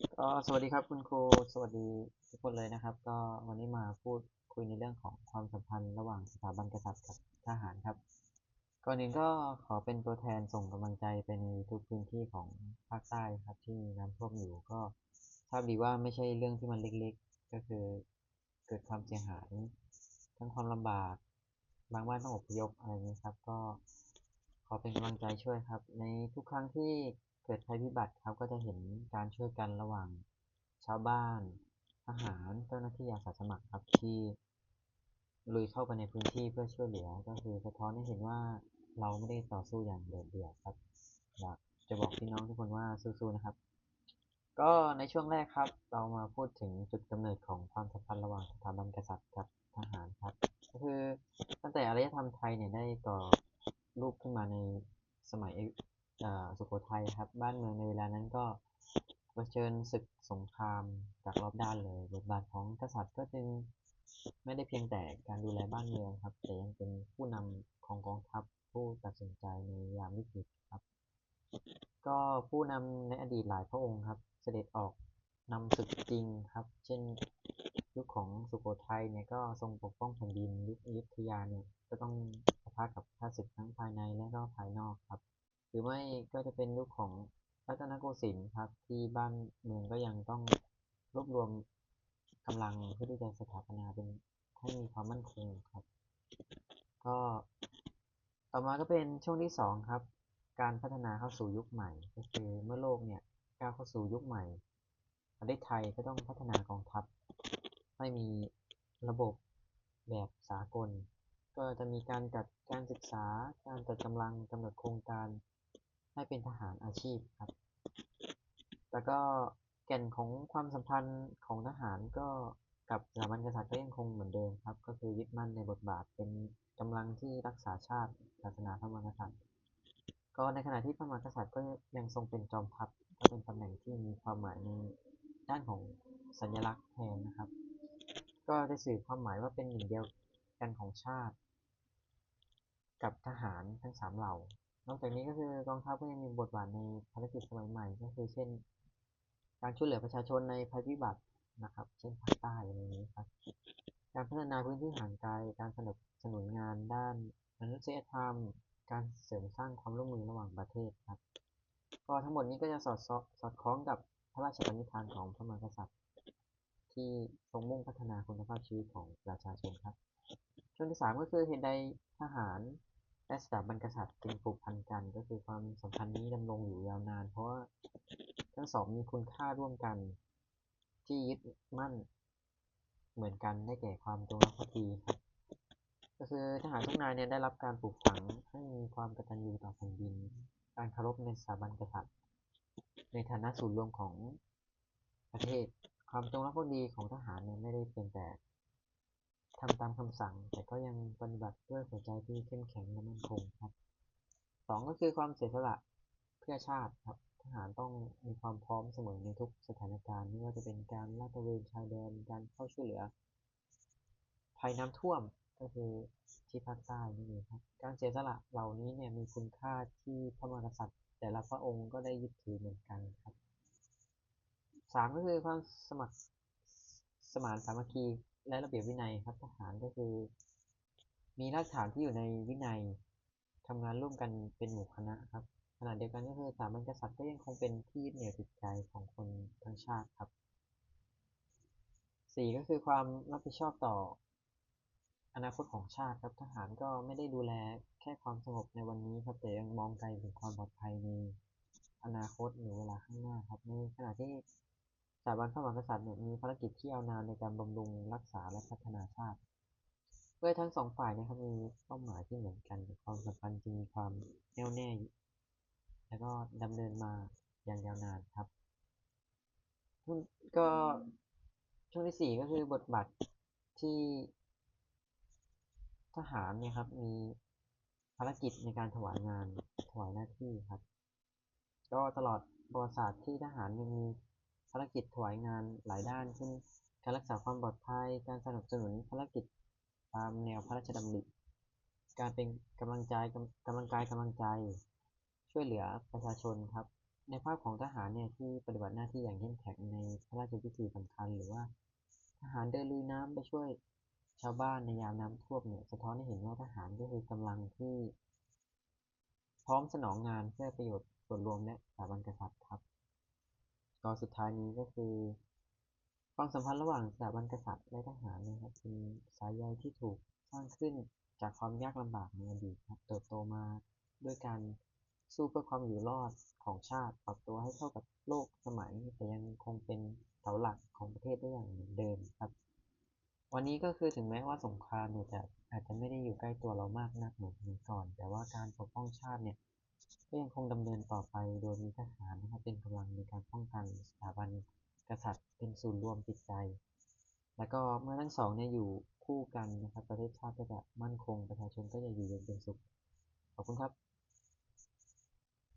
ก็สวัสดีครับคุณครูสวัสดีทุกคนเลยนะครับ ก็วันนี้มาพูดคุยในเรื่องของความสัมพันธ์ระหว่างสถาบันกษัตริย์กับทหารครับก่อนอื่นก็ขอเป็นตัวแทนส่งกำลังใจไปในทุกพื้นที่ของภาคใต้ครับ ที่มีน้ำท่วมอยู่ก็ทราบดีว่าไม่ใช่เรื่องที่มันเล็กๆ ก็คือเกิดความเสียหายทั้งความลำบากบางบ้านต้องอพยพอะไรนี้ครับ ก็ขอเป็นกำลังใจช่วยครับ ในทุกครั้งที่ เกิดภัยพิบัติครับก็จะเห็นการช่วยกันระหว่างชาวบ้านทหารเจ้าหน้าที่อาสาสมัครครับที่ลุยเข้าไปในพื้นที่เพื่อช่วยเหลือก็คือสะท้อนให้เห็นว่าเราไม่ได้ต่อสู้อย่างโดดเดี่ยวครับอยากจะบอกพี่น้องทุกคนว่าสู้ๆนะครับ ก็ในช่วงแรกครับ เรามาพูดถึงจุดกำเนิดของความสัมพันธ์ระหว่างสถาบันกษัตริย์กับทหารครับ ก็คือตั้งแต่อารยธรรมไทยเนี่ยได้ก่อรูปขึ้นมาในสมัย สุโขทัยครับ บ้านเมืองในเวลานั้นก็เผชิญศึกสงครามจากรอบด้านเลยบทบาทของกษัตริย์ก็จึงไม่ได้เพียงแต่การดูแลบ้านเมืองครับ แต่ยังเป็นผู้นำของกองทัพผู้ตัดสินใจในยามวิกฤตครับ ก็ผู้นำในอดีตหลายพระองค์ครับ เสด็จออกนำศึกจริงครับ เช่นยุคของสุโขทัยเนี่ยก็ทรงปกป้องแผ่นดินยุคอยุธยาเนี่ยก็ต้องปะทะกับข้าศึกทั้งภายในและก็ภายนอกครับ หรือไม่ก็จะเป็นยุคของรัตนโกสินทร์ครับ ที่บ้านเมืองก็ยังต้องรวบรวมกำลังเพื่อที่จะสถาปนาเป็นให้มีความมั่นคงครับ ก็ต่อมาก็เป็นช่วงที่สองครับ การพัฒนาเข้าสู่ยุคใหม่ ก็คือเมื่อโลกเนี่ยก้าวเข้าสู่ยุคใหม่ประเทศไทยก็ต้องพัฒนากองทัพให้มีระบบแบบสากล ก็จะมีการจัดการศึกษา การจัดกำลังกำหนดโครงการ ให้เป็นทหารอาชีพครับ แล้วก็แก่นของความสัมพันธ์ของทหารก็กับสถาบันกษัตริย์ก็ยังคงเหมือนเดิมครับ ก็คือยึดมั่นในบทบาทเป็นกำลังที่รักษาชาติศาสนาพระมหากษัตริย์ ก็ในขณะที่พระมหากษัตริย์ก็ยังทรงเป็นจอมทัพก็เป็นตำแหน่งที่มีความหมายในด้านของสัญลักษณ์แทนนะครับ ก็ได้สื่อความหมายว่าเป็นหนึ่งเดียวกันของชาติ กับทหารทั้งสามเหล่า นอกจากนี้ก็คือกองทัพก็ยังมีบทบาทในภารกิจสมัยใหม่ ก็คือเช่น การช่วยเหลือประชาชนในภัยพิบัตินะครับ เช่นภาคใต้อะไรนี้ครับ การพัฒนาพื้นที่ห่างไกล การสนับสนุนงานด้านมนุษยธรรม การเสริมสร้างความร่วมมือระหว่างประเทศครับ ก็ทั้งหมดนี้ก็จะสอดสอดคล้องกับพระราชปณิธานของพระมหากษัตริย์ ที่ทรงมุ่งพัฒนาคุณภาพชีวิตของประชาชนครับช่วงที่สามก็คือเหตุใดทหาร และสถาบันกษัตริย์จึงผูกพันกัน ก็คือความสัมพันธ์นี้ดำรงอยู่ยาวนาน เพราะว่าทั้งสองมีคุณค่าร่วมกัน ที่ยึดมั่นเหมือนกันได้แก่ความจงรักภักดีครับ ก็คือทหารทุกนายเนี่ยได้รับการปลูกฝังให้มีความกตัญญูต่อแผ่นดิน การเคารพในสถาบันกษัตริย์ ในฐานะศูนย์รวมของประเทศ ความจงรักภักดีของทหารเนี่ยไม่ได้เป็นแต่ ทำตามคำสั่ง แต่ก็ยังปฏิบัติด้วยหัวใจที่เข้มแข็งและมั่นคงครับสองก็คือความเสียสละเพื่อชาติครับทหารต้องมีความพร้อมเสมอในทุกสถานการณ์ไม่ว่าจะเป็นการลาดตระเวนชายแดนการเข้าช่วยเหลือ ภัยน้ำท่วมก็คือที่ภาคใต้นี่เองครับ การเสียสละเหล่านี้เนี่ยมีคุณค่าที่พระมหากษัตริย์ แต่ละพระองค์ก็ได้ยึดถือเหมือนกันครับสามก็คือความสมัครสมานสามัคคี และระเบียบวินัยครับทหารก็คือ มีรากฐานที่อยู่ในวินัยทำงานร่วมกันเป็นหมู่คณะครับขณะเดียวกันก็คือสาบันกษัตริย์ก็ยังคงเป็นที่ยึดเหนี่ยวจิตใจของคนทั้งชาติครับสี่ก็คือความรับผิดชอบต่ออนาคตของชาติครับทหารก็ไม่ได้ดูแลแค่ความสงบในวันนี้ครับแต่ยังมองไกลถึงความปลอดภัยในอนาคตหรือเวลาข้างหน้าครับในขณะที่ สถาบันพระมหากษัตริย์เนี่ยมีภารกิจที่ยาวนานในการบำรุงรักษาและพัฒนาชาติเพื่อทั้งสองฝ่ายนะครับมีเป้าหมายที่เหมือนกันความสัมพันธ์จึงมีความแน่วแน่ แล้วก็ดำเนินมาอย่างยาวนานครับก็ช่วงที่สี่ก็คือบทบาทที่ทหารเนี่ยครับมีภารกิจในการถวายงานถวายหน้าที่ครับ ก็ตลอดประวัติศาสตร์ที่ทหารยังมี ภารกิจถวายงานหลายด้าน เช่น การรักษาความปลอดภัย การสนับสนุนภารกิจตามแนวพระราชดำริ การเป็นกำลังใจกำลังกายกำลังใจ ช่วยเหลือประชาชนครับ ในภาพของทหารเนี่ยที่ปฏิบัติหน้าที่อย่างเข้มแข็งในพระราชพิธีสำคัญ หรือว่า ทหารเดินลุยน้ำไปช่วยชาวบ้านในยามน้ำท่วมเนี่ยสะท้อนให้เห็นว่าทหารก็คือกำลังที่ พร้อมสนองงานเพื่อประโยชน์ส่วนรวมและสถาบันกษัตริย์ครับ ก็สุดท้ายนี้ก็คือ ความสัมพันธ์ระหว่างสถาบันกษัตริย์และทหารนะครับเป็นสายใยที่ถูกสร้างขึ้นจากความยากลำบากในอดีตครับเติบโตมาด้วยการสู้เพื่อความอยู่รอดของชาติปรับตัวให้เข้ากับโลกสมัยแต่ยังคงเป็นเสาหลักของประเทศได้อย่างเดิมครับ วันนี้ก็คือถึงแม้ว่าสงครามเนี่ยจะอาจจะไม่ได้อยู่ใกล้ตัวเรามากนักเหมือนเมื่อก่อน แต่ว่าการปกป้องชาติเนี่ย ก็ยังคงดำเนินต่อไป โดยมีทหารนะครับเป็นกำลังในการป้องกันสถาบันกษัตริย์เป็นศูนย์รวมจิตใจ แล้วก็เมื่อทั้งสองเนี่ยอยู่คู่กันนะครับประเทศชาติก็จะมั่นคงประชาชนก็จะอยู่เย็นเป็นสุข ขอบคุณครับ